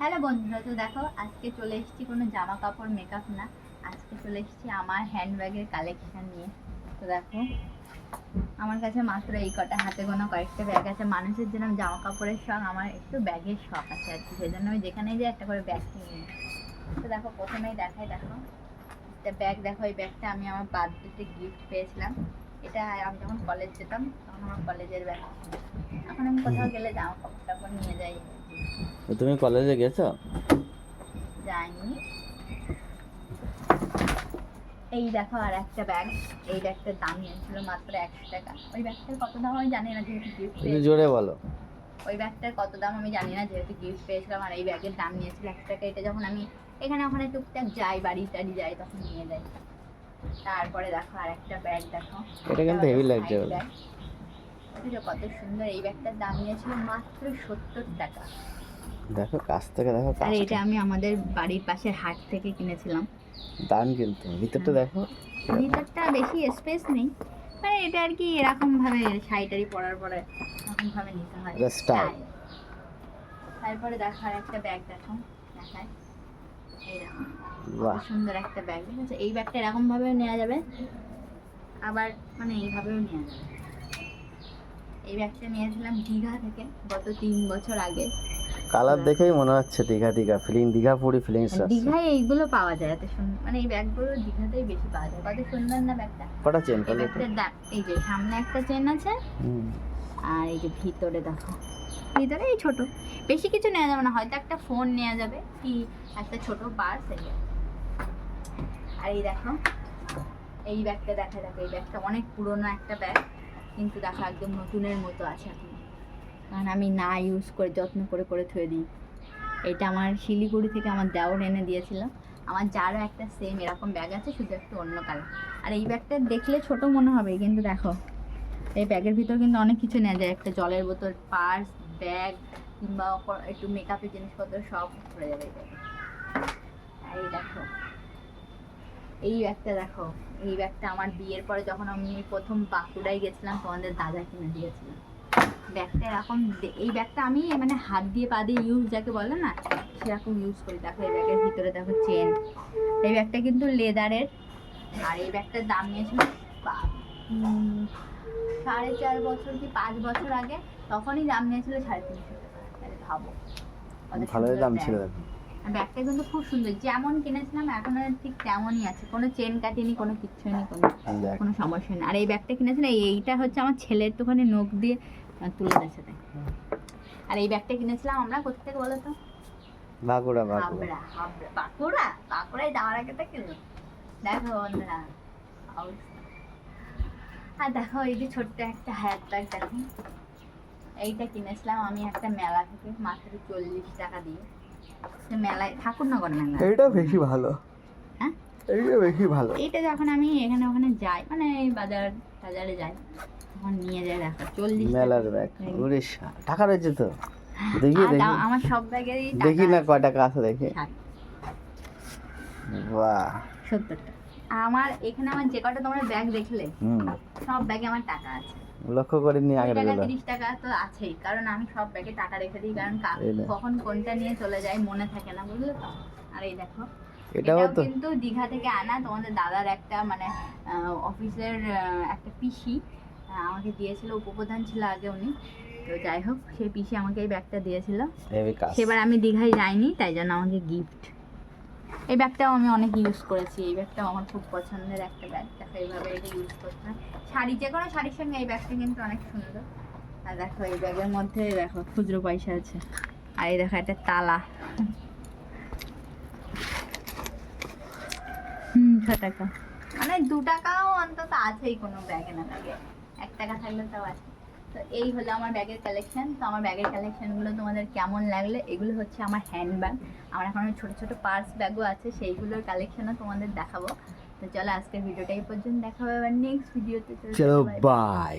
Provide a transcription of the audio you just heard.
Hello বন্ধুরা, তো দেখো, আজকে চলে এসেছি কোনো জামা কাপড় মেকআপ না। আজকে চলে এসেছি আমার হ্যান্ডব্যাগের কালেকশন নিয়ে। তো দেখো, আমার কাছে মাত্র এই কটা, হাতে গোনা কয়েকটা ব্যাগ আছে। মানুষের যেরকম জামা কাপড়ের শখ, আমার একটু ব্যাগের শখ আছে আর কি সেই জন্য আমি যেখানে যাই একটা করে ব্যাগ কিনে তো দেখো, প্রথমেই দেখাই, দেখো, একটা ব্যাগ দেখো, এই ব্যাগটা আমি আমার বার্থডেতে গিফট পেয়েছিলাম। এটা আমি যখন কলেজ যেতাম, তখন আমার কলেজের ব্যাগ। এখন আমি কোথাও গেলে জামা কাপড় টাপড় নিয়ে যাই। তুমি কলেজে গেছো? যাইনি। এই দেখো আর একটা ব্যাগ এই ব্যাগটার দাম নিয়েছিল মাত্র একশো টাকা। ওই ব্যাগটার কত দাম আমি জানি না যেহেতু গিফট জোরে বলো। ওই ব্যাগটার কত দাম আমি জানি না যেহেতু গিফট পেয়েছিলাম আর এই ব্যাগের দাম নিয়েছিল একশো টাকা। এটা যখন আমি এখানে ওখানে টুকটাক যাই বাড়ি টাড়ি যাই তখন নিয়ে যাই। তারপরে দেখো আর একটা ব্যাগ দেখো। এটা কিন্তু হেভি লাগছে বুঝেছ কত সুন্দর এই ব্যাগটার দাম নিয়েছিল মাত্র সত্তর টাকা। দেখো কাছ থেকে দেখো আর এটা আমি আমাদের বাড়ির পাশের হাট থেকে কিনেছিলাম। দান কিন্তু ভিতরটা দেখো। ভিতরটা বেশি স্পেস নেই। মানে এটা আর কি এরকম ভাবে শাড়িটারি পরার পরে এরকম ভাবে নিতে হয়। Style। তারপরে দেখো আর একটা ব্যাগ দেখো দেখায় এইরকম সুন্দর একটা ব্যাগ ঠিক আছে? এই ব্যাগটা এরকম ভাবেও নেওয়া যাবে আবার মানে এইভাবেও নেওয়া যাবে। এই ব্যাগটা নিয়েছিলাম দীঘা থেকে গত তিন বছর আগে। কালার দেখেই মনে হচ্ছে দীঘা দীঘা। ফিলিং দীঘা পুরি ফিলিংস আছে। দীঘায় এইগুলো পাওয়া যায় এত সুন্দর মানে এই ব্যাগগুলো দীঘাতেই বেশি পাওয়া যায়। কত সুন্দর না ব্যাগটা? কটা চেন করলে এই যে সামনে একটা চেন আছে আর এই যে ভিতরে দেখো। ভিতরে এই ছোট। বেশি কিছু নেওয়া যাবে না হয়তো একটা ফোন নেওয়া যাবে কি একটা ছোট পার্স এই আর। এই দেখো এই ব্যাগটা দেখা দেখো এই ব্যাগটা অনেক পুরনো একটা ব্যাগ কিন্তু দেখো একদম নতুনের মতো আছে এখন। কারণ আমি না ইউজ করে, যত্ন করে করে থুয়ে দিই। এটা আমার শিলিগুড়ি থেকে আমার দেওর এনে দিয়েছিল। আমার যারও একটা সেম এরকম ব্যাগ আছে, শুধু একটু অন্য কালার আর এই ব্যাগটা দেখলে ছোট মনে হবে, কিন্তু দেখো, এই ব্যাগের ভিতর কিন্তু অনেক কিছু নেওয়া যায়। একটা জলের বোতল পার্স ব্যাগ কিংবা একটু মেকআপের জিনিসপত্র সব পড়ে যাবে এই ব্যাগে এই দেখো এই ব্যাগটা দেখো এই ব্যাগটা আমার বিয়ের পরে যখন আমি প্রথম বাঁকুড়ায় গেছিলাম তোমাদের দাদা কিনে দিয়েছিলাম ব্যাগটা এরকম এই ব্যাগটা আমি মানে হাত দিয়ে পা দিয়ে ইউজ যাকে বলে না সেরকম ইউজ করি। দেখো এই ব্যাগের ভিতরে দেখো চেন এই ব্যাগটা কিন্তু লেদারের আর এই ব্যাগটার দাম নিয়েছিল সাড়ে চার বছর কি পাঁচ বছর আগে তখনই দাম নিয়েছিল সাড়ে তিনশো টাকা। ভাবো সুন্দর দাম। ছিল দেখো। আর ব্যাগটা কিন্তু খুব সুন্দর। যেমন কিনেছিলাম এখনও ঠিক তেমনই আছে। কোনো চেন কাটেনি কোনো কিচ্ছু নেই কোনো কোনো সমস্যা নেই। আর এই ব্যাগটা কিনেছিলাম এই- এইটা হচ্ছে আমার ছেলের দোকানে নখ দিয়ে তুলে তাই আর এই ব্যাগটা কিনেছিলাম আমরা কোথা থেকে বলো তো? বাঁকুড়া বাঁকুড়া। বাঁকুড়া বাঁকুড়ায় যাওয়ার আগে তো কিনলো দেখো বন্ধুরা আর দেখো এই যে ছোট্ট একটা হ্যাট ব্যাগ দেখো। এইটা কিনেছিলাম আমি একটা মেলা থেকে মাত্র চল্লিশ টাকা দিয়ে। মেলায় ঠাকুরনগর মেলা এইটা বেশি ভালো। হ্যাঁ? এইটা বেশি ভালো। এইটা যখন আমি এখানে ওখানে যাই মানে বাজার টাজারে যাই তখন নিয়ে যাই দেখো চল্লিশ মেলার ব্যাগ। টাকা রয়েছে তো? দেখি দেখি। আমার সব ব্যাগেরই দেখি না কয় টাকা আছে দেখি। বাহ। সত্তর টাকা আমার এখানে আমার যে কটা তোমার ব্যাগ দেখলে সব ব্যাগে আমার টাকা আছে। লক্ষ্য করিনি কুড়ি আগের টাকা গুলো তিরিশ টাকা তো আছেই কারণ আমি সব ব্যাগে টাকা রেখে দিই কারণ। কখন কোনটা নিয়ে চলে যায় মনে থাকে না বুঝলে তো? আর এই দেখো এটাও তো কিন্তু দীঘা থেকে আনা তোমাদের দাদার একটা মানে অফিসের একটা পিসি আমাকে দিয়েছিল উপপ্রধান ছিল আগে উনি। তো যাই হোক সেই পিসি আমাকে এই ব্যাগটা দিয়েছিল। সেবার আমি দীঘায় যাইনি তাই জন্য আমাকে গিফট এই ব্যাগটাও আমি অনেক ইউজ করেছি। এই ব্যাগটাও আমার খুব পছন্দের একটা ব্যাগ। দেখো এইভাবে এটা ইউজ করতে শাড়ি, যে কোনো শাড়ির সঙ্গে এই ব্যাগটা কিন্তু অনেক সুন্দর। আর দেখো এই ব্যাগের মধ্যে দেখো খুচরো পয়সা আছে। আর এই দেখো একটা তালা। হুম, ছ টাকা। মানে দু টাকাও অন্তত আছেই কোনো ব্যাগে না ব্যাগে। এক টাকা থাকলে তাও আছে। তো এই হলো আমার ব্যাগের কালেকশন তো আমার ব্যাগের কালেকশনগুলো তোমাদের কেমন লাগলে? এগুলো হচ্ছে আমার হ্যান্ড ব্যাগ আমার এখন ছোটো ছোটো পার্স ব্যাগও আছে, সেইগুলোর কালেকশনও তোমাদের দেখাবো। তো চলো আজকের ভিডিওটা এই পর্যন্ত দেখাবো, আবার নেক্সট ভিডিওতে চলো বাই